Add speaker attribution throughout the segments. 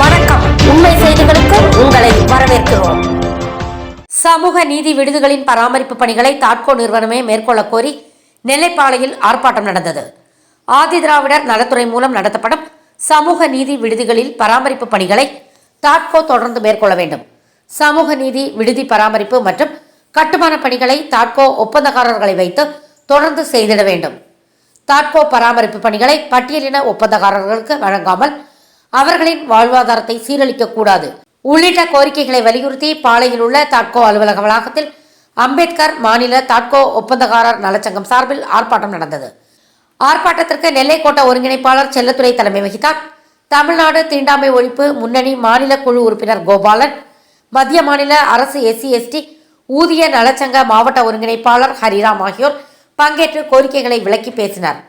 Speaker 1: வணக்கம். உண்மை செய்திகளுக்கு உங்களை வரவேற்கிறோம். சமூக நீதி விடுதிகளின் பராமரிப்பு பணிகளை தாட்கோ நிறுவனமே மேற்கொள்ள கோரி நெல்லைப்பாளையில் ஆர்ப்பாட்டம் நடந்தது. ஆதிதிராவிடர் நலத்துறை மூலம் நடத்தப்படும் சமூக நீதி விடுதிகளில் பராமரிப்பு பணிகளை தாட்கோ தொடர்ந்து மேற்கொள்ள வேண்டும். சமூக நீதி விடுதி பராமரிப்பு மற்றும் கட்டுமான பணிகளை தாட்கோ ஒப்பந்தக்காரர்களை வைத்து தொடர்ந்து செய்திட வேண்டும். தாட்கோ பராமரிப்பு பணிகளை பட்டியலின ஒப்பந்தக்காரர்களுக்கு வழங்காமல் அவர்களின் வாழ்வாதாரத்தை சீரழிக்க கூடாது உள்ளிட்ட கோரிக்கைகளை வலியுறுத்தி பாளையில் உள்ள தாட்கோ அலுவலக வளாகத்தில் அம்பேத்கர் மாநில தாட்கோ ஒப்பந்தக்காரர் நலச்சங்கம் சார்பில் ஆர்ப்பாட்டம் நடந்தது. ஆர்ப்பாட்டத்திற்கு நெல்லை கோட்ட ஒருங்கிணைப்பாளர் செல்லத்துறை தலைமை வகித்தார். தமிழ்நாடு தீண்டாமை ஒழிப்பு முன்னணி மாநில குழு உறுப்பினர் கோபாலன் மத்திய மாநில அரசு எஸ்சி எஸ்டி ஊதிய நலச்சங்க மாவட்ட ஒருங்கிணைப்பாளர் ஹரிராம் ஆகியோர் பங்கேற்று கோரிக்கைகளை விளக்கி பேசினார்.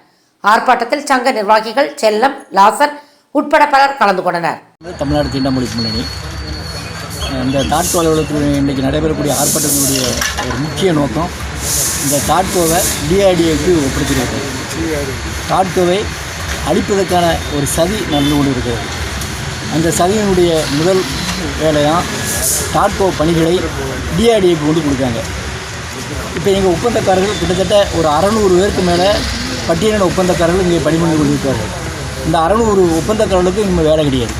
Speaker 1: ஆர்ப்பாட்டத்தில் சங்க நிர்வாகிகள் செல்லம் லாசன் உட்பட பலர் கலந்து கொண்டனர்.
Speaker 2: தமிழ்நாடு தீண்டாமொழி முன்னணி. இந்த தாட்கோ அலுவலகத்தில் இன்றைக்கி நடைபெறக்கூடிய ஆர்ப்பாட்டத்தினுடைய ஒரு முக்கிய நோக்கம் இந்த தாட்கோவை டிஆர்டிஏக்கு ஒப்படைத்திருக்கிறது தாட்கோவை அழிப்பதற்கான ஒரு சதி நடந்து கொண்டு இருக்கிறது அந்த சதியினுடைய முதல் வேலையாக தாட்கோ பணிகளை டிஆர்டிஏக்கு கொண்டு கொடுக்காங்க இப்போ எங்கள் ஒப்பந்தக்காரர்கள் கிட்டத்தட்ட ஒரு அறநூறு பேருக்கு மேலே பட்டியலின ஒப்பந்தக்காரர்கள் இங்கே பணிபுரிந்து கொண்டிருக்கிறார்கள். இந்த அறநூறு ஒப்பந்தக்காரர்களுக்கு இங்கே வேலை கிடையாது.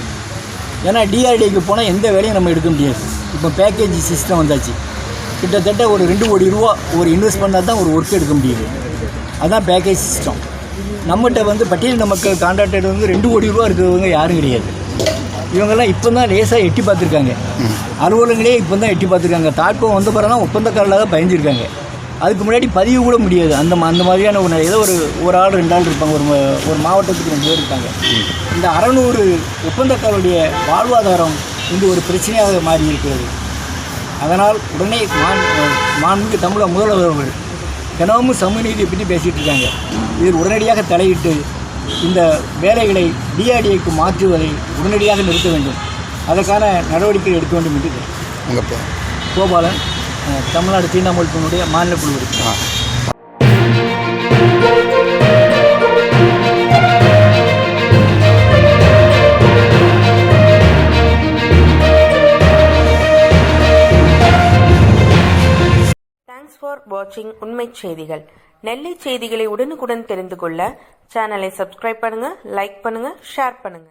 Speaker 2: ஏன்னா டிஆர்டிக்கு போனால் எந்த வேலையும் நம்ம எடுக்க முடியாது. இப்போ பேக்கேஜ் சிஸ்டம் வந்தாச்சு. கிட்டத்தட்ட ஒரு ரெண்டு கோடி ரூபா ஒரு இன்வெஸ்ட் பண்ணால் தான் ஒரு ஒர்க் எடுக்க முடியுது. அதுதான் பேக்கேஜ் சிஸ்டம் நம்மகிட்ட வந்து பட்டியலின மக்கள் கான்ட்ராக்டர் வந்து ரெண்டு கோடி ரூபா இருக்கிறவங்க யாரும் கிடையாது. இவங்கெல்லாம் இப்போ தான் லேசாக எட்டி பார்த்துருக்காங்க. அலுவலகங்களே இப்போ தான் எட்டி பார்த்துருக்காங்க. தாட்பம் வந்த பிறகு ஒப்பந்தக்காரர்களாக தான் பயந்துருக்காங்க. அதுக்கு முன்னாடி பதிவு கூட முடியாது. அந்த அந்த மாதிரியான ஒரு ஏதோ ஒரு ஒரு ஆள் ரெண்டு ஆள் இருப்பாங்க. ஒரு ஒரு மாவட்டத்துக்கு ரெண்டு பேர் இருப்பாங்க இந்த அறநூறு ஒப்பந்தக்காரருடைய வாழ்வாதாரம் இன்று ஒரு பிரச்சனையாக மாறி இருக்கிறது. அதனால் உடனே மான் மாண்புமிகு தமிழக முதல்வர் அவர்கள் தினமும் சமூக நீதியை பற்றி பேசிகிட்டு இருக்காங்க. இதில் உடனடியாக தலையிட்டு இந்த வேலைகளை டிஆர்டிஏக்கு மாற்றுவதை உடனடியாக நிறுத்த வேண்டும். அதற்கான நடவடிக்கை எடுக்க வேண்டும் என்று கோபாலன். தமிழ்நாடு தீண்டாமொழிப்பினுடைய மாநில குழு உறுப்பினர்
Speaker 3: தேங்க்ஸ் ஃபார் வாட்சிங் உண்மைச் செய்திகள். நெல்லை செய்திகளை உடனுக்குடன் தெரிந்து கொள்ள சேனலை சப்ஸ்கிரைப் பண்ணுங்க லைக் பண்ணுங்க ஷேர் பண்ணுங்க.